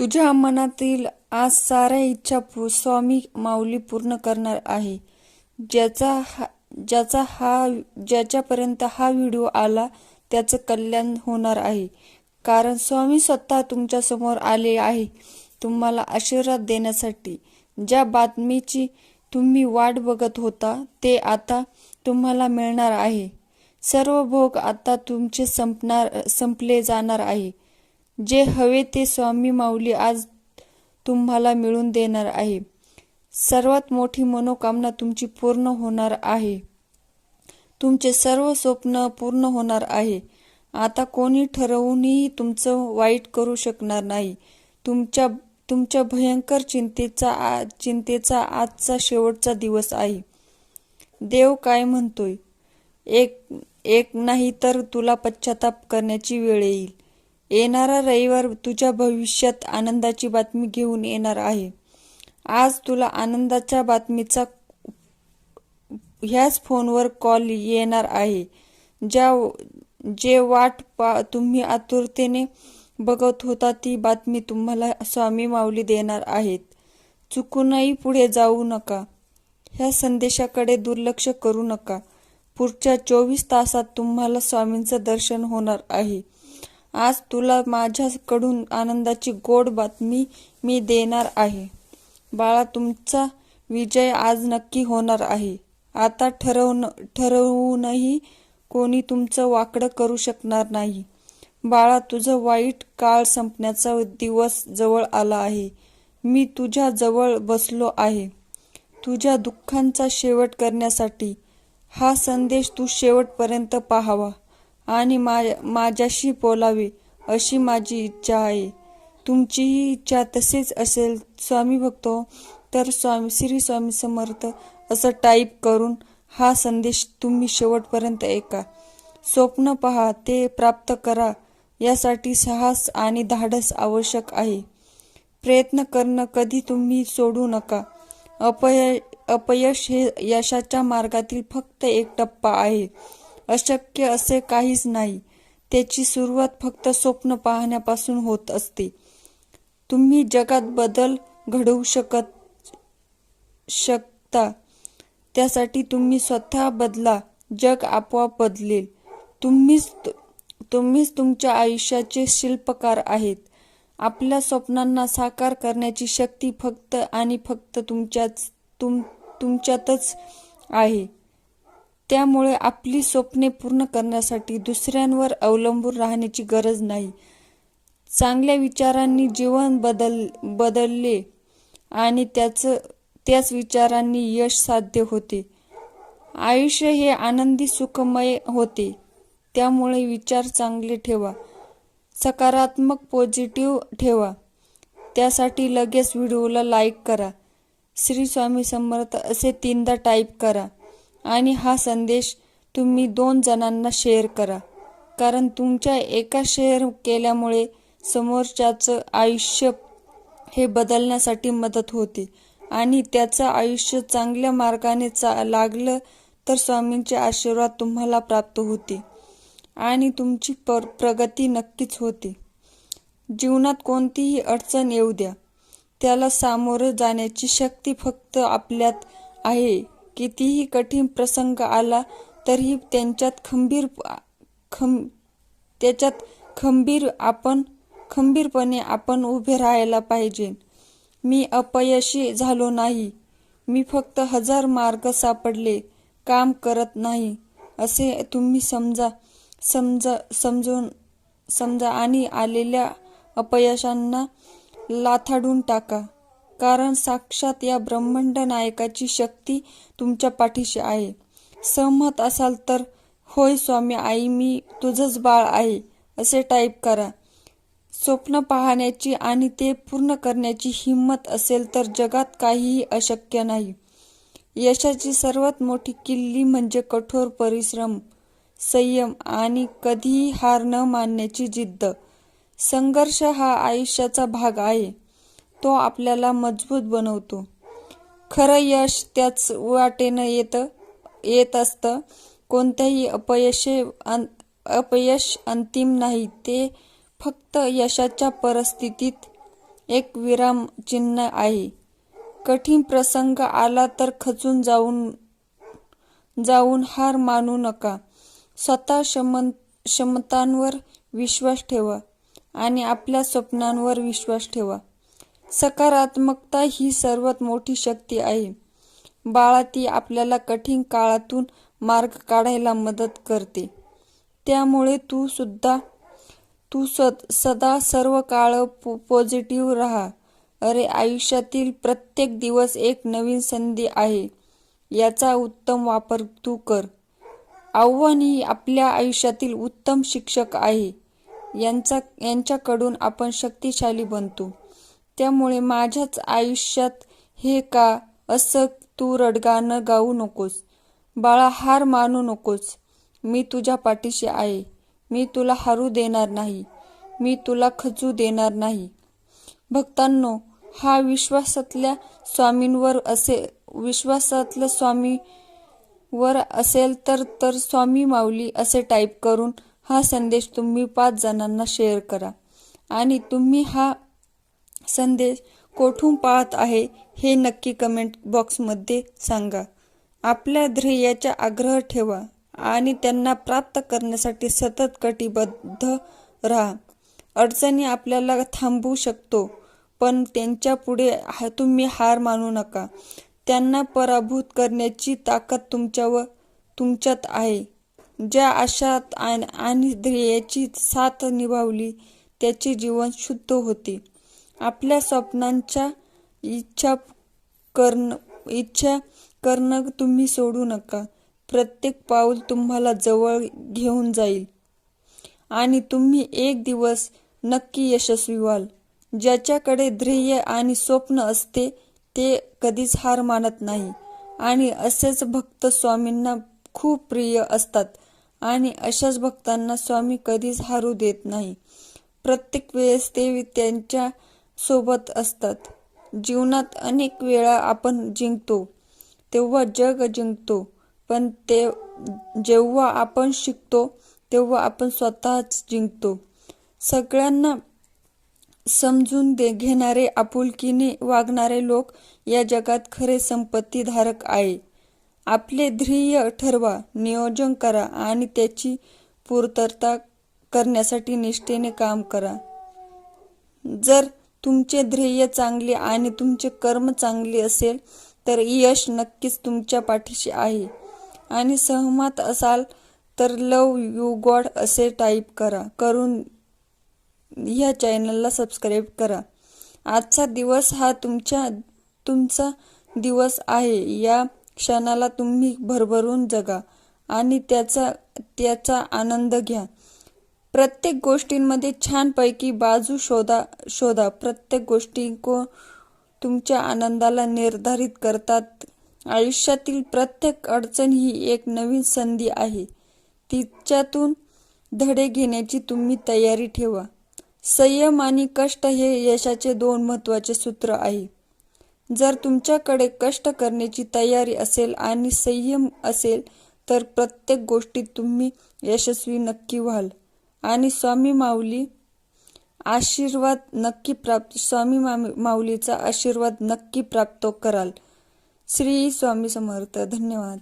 तुझ्या मनातील आज साऱ्या इच्छा स्वामी माऊली पूर्ण करणार आहे. ज्याचा हा ज्याचा हा ज्याच्यापर्यंत हा व्हिडिओ आला त्याचं कल्याण होणार आहे. कारण स्वामी स्वतः तुमच्यासमोर आले आहे. तुम्हाला आशीर्वाद देण्यासाठी. ज्या बातमीची तुम्ही वाट बघत होता ते आता तुम्हाला मिळणार आहे. सर्व भोग आता तुमचे संपणार संपले जाणार आहे. जे हवे ते स्वामी माऊली आज तुम्हाला मिळून देणार आहे. सर्वात मोठी मनोकामना तुमची पूर्ण होणार आहे. तुमचे सर्व स्वप्न पूर्ण होणार आहे. आता कोणी ठरवूनही तुमचं वाईट करू शकणार नाही. तुमच्या तुमच्या भयंकर चिंतेचा आ- चिंतेचा आजचा शेवटचा दिवस आहे. देव काय म्हणतोय? एक एक नाही तर तुला पश्चाताप करण्याची वेळ येईल. येणारा रविवार तुझ्या भविष्यात आनंदाची बातमी घेऊन येणार आहे. आज तुला आनंदाच्या बातमीचा ह्याच फोनवर कॉल येणार आहे. ज्या जे वाट पा तुम्ही आतुरतेने बघत होता ती बातमी तुम्हाला स्वामी माऊली देणार आहेत. चुकूनही पुढे जाऊ नका. ह्या संदेशाकडे दुर्लक्ष करू नका. पुढच्या चोवीस तासात तुम्हाला स्वामींचं दर्शन होणार आहे. आज तुला माझ्याकडून आनंदाची गोड बातमी मी देणार आहे. बाळा तुमचा विजय आज नक्की होणार आहे. आता ठरवून ठरवूनही कोणी तुमचं वाकडं करू शकणार नाही. बाळा तुझं वाईट काळ संपण्याचा दिवस जवळ आला आहे. मी तुझ्या जवळ बसलो आहे. तुझ्या दुःखांचा शेवट करण्यासाठी हा संदेश तू शेवटपर्यंत पाहावा. आणि मा माझ्याशी बोलावे अशी माझी इच्छा आहे. तुमचीही इच्छा तसेच असेल स्वामी भक्तो. तर स्वामी श्री स्वामी समर्थ असं टाईप करून हा संदेश तुम्ही शेवटपर्यंत ऐका. स्वप्न पहा ते प्राप्त करा. यासाठी साहस आणि धाडस आवश्यक आहे. प्रयत्न करणं कधी तुम्ही सोडू नका. अपय अपयश हे यशाच्या मार्गातील फक्त एक टप्पा आहे. अशक्य असे काहीच नाही. त्याची सुरुवात फक्त स्वप्न पाहण्यापासून होत असते. तुम्ही जगात बदल घडवू शकत शकता. त्यासाठी तुम्ही स्वतः बदला. जग आपोआप बदलेल. तुम्हीच तुम्हीच तुमच्या आयुष्याचे शिल्पकार आहेत. आपल्या स्वप्नांना साकार करण्याची शक्ती फक्त आणि फक्त तुमच्याच तुम तुमच्यातच आहे. त्यामुळे आपली स्वप्ने पूर्ण करण्यासाठी दुसऱ्यांवर अवलंबून राहण्याची गरज नाही. चांगल्या विचारांनी जीवन बदल बदलले आणि त्याचं त्याच विचारांनी यश साध्य होते. आयुष्य हे आनंदी सुखमय होते. त्यामुळे विचार चांगले ठेवा. सकारात्मक पॉझिटिव्ह ठेवा. त्यासाठी लगेच व्हिडिओला लाईक करा. श्री स्वामी समर्थ असे तीनदा टाईप करा. आणि हा संदेश तुम्ही दोन जणांना शेअर करा. कारण तुमच्या एका शेअर केल्यामुळे समोरच्याचं आयुष्य हे बदलण्यासाठी मदत होते. आणि त्याचं आयुष्य चांगल्या मार्गाने चा लागलं तर स्वामींचे आशीर्वाद तुम्हाला प्राप्त होते. आणि तुमची पर प्रगती नक्कीच होते. जीवनात कोणतीही अडचण येऊ द्या. त्याला सामोरं जाण्याची शक्ती फक्त आपल्यात आहे. कितीही कठीण प्रसंग आला तरीही त्यांच्यात खंबीर खं त्याच्यात खंबीर आपण खंबीरपणे आपण उभे राहायला पाहिजे. मी अपयशी झालो नाही. मी फक्त हजार मार्ग सापडले. काम करत नाही. असे तुम्ही समजा समजा समजून समजा आणि आलेल्या अपयशांना लाथाडून टाका. कारण साक्षात या ब्रह्मांड नायकाची शक्ती तुमच्या पाठीशी आहे. सहमत असाल तर होय स्वामी आई मी तुझंच बाळ आहे असे टाईप करा. स्वप्न पाहण्याची आणि ते पूर्ण करण्याची हिंमत असेल तर जगात काहीही अशक्य नाही. यशाची सर्वात मोठी किल्ली म्हणजे कठोर परिश्रम संयम आणि कधीही हार न मानण्याची जिद्द. संघर्ष हा आयुष्याचा भाग आहे. तो आपल्याला मजबूत बनवतो. खरं यश त्याच वाटेनं येतं येत असतं. कोणत्याही अपयशे अन अपयश अंतिम नाही. ते फक्त यशाच्या परिस्थितीत एक विराम चिन्ह आहे. कठीण प्रसंग आला तर खचून जाऊन जाऊन हार मानू नका. स्वतः क्षम क्षमतांवर विश्वास ठेवा आणि आपल्या स्वप्नांवर विश्वास ठेवा. सकारात्मकता ही सर्वात मोठी शक्ती आहे. बाळा ती आपल्याला कठीण काळातून मार्ग काढायला मदत करते. त्यामुळे तू सुद्धा तू सद सदा सर्व काळ पो पॉझिटिव्ह राहा. अरे आयुष्यातील प्रत्येक दिवस एक नवीन संधी आहे. याचा उत्तम वापर तू कर. आव्हान ही आपल्या आयुष्यातील उत्तम शिक्षक आहे. यांचा यांच्याकडून आपण शक्तिशाली बनतो. त्यामुळे माझ्याच आयुष्यात हे का? असं तू रडगाणं गाऊ नकोस. बाळा हार मानू नकोस. मी तुझ्या पाठीशी आहे. मी तुला हारू देणार नाही. मी तुला खचू देणार नाही. भक्तांनो हा विश्वासातल्या स्वामींवर असे विश्वासातल्या स्वामी वर असेल तर तर स्वामी माऊली असे टाईप करून हा संदेश तुम्ही पाच जणांना शेअर करा. आणि तुम्ही हा संदेश कोठून पाहत आहे हे नक्की कमेंट बॉक्समध्ये सांगा. आपल्या ध्येयाचा आग्रह ठेवा आणि त्यांना प्राप्त करण्यासाठी सतत कटिबद्ध राहा. अडचणी आपल्याला थांबवू शकतो पण त्यांच्या पुढे हा- तुम्ही हार मानू नका. त्यांना पराभूत करण्याची ताकद तुमच्यावर तुमच्यात आहे. ज्या आशात आणि ध्येयाची साथ निभावली त्याचे जीवन शुद्ध होते. आपल्या स्वप्नांच्या इच्छा करण इच्छा करणं तुम्ही सोडू नका. प्रत्येक पाऊल तुम्हाला जवळ घेऊन जाईल. आणि तुम्ही एक दिवस नक्की यशस्वी व्हाल. ज्याच्याकडे ध्येय आणि स्वप्न असते ते कधीच हार मानत नाही. आणि असेच भक्त स्वामींना खूप प्रिय असतात. आणि अशाच भक्तांना स्वामी कधीच हारू देत नाही. प्रत्येक वेळेस ते त्यांच्या सोबत असतात. जीवनात अनेक वेळा आपण जिंकतो तेव्हा जग जिंकतो पण ते जेव्हा आपण शिकतो तेव्हा आपण स्वतःच जिंकतो. सगळ्यांना समजून दे घेणारे आपुलकीने वागणारे लोक या जगात खरे संपत्तीधारक आहे. आपले ध्येय ठरवा नियोजन करा आणि त्याची पूर्तता करण्यासाठी निष्ठेने काम करा. जर तुमचे ध्येय चांगले आणि तुमचे कर्म चांगले असेल तर यश नक्कीच तुमच्या पाठीशी आहे. आणि सहमत असाल तर लव यू गॉड असे टाईप करा. करून ह्या चॅनलला सबस्क्राईब करा. आजचा दिवस हा तुमच्या तुमचा दिवस आहे. या क्षणाला तुम्ही भरभरून जगा आणि त्याचा त्याचा आनंद घ्या. प्रत्येक गोष्टींमध्ये छानपैकी बाजू शोधा शोधा. प्रत्येक गोष्टी को तुमच्या आनंदाला निर्धारित करतात. आयुष्यातील प्रत्येक अडचण ही एक नवीन संधी आहे. तिच्यातून धडे घेण्याची तुम्ही तयारी ठेवा. संयम आणि कष्ट हे यशाचे दोन महत्त्वाचे सूत्र आहे. जर तुमच्याकडे कष्ट करण्याची तयारी असेल आणि संयम असेल तर प्रत्येक गोष्टीत तुम्ही यशस्वी नक्की व्हाल. आणि स्वामी माऊली आशीर्वाद नक्की प्राप्त स्वामी मामी- माऊलीचा आशीर्वाद नक्की प्राप्त कराल. श्री स्वामी समर्थ. धन्यवाद.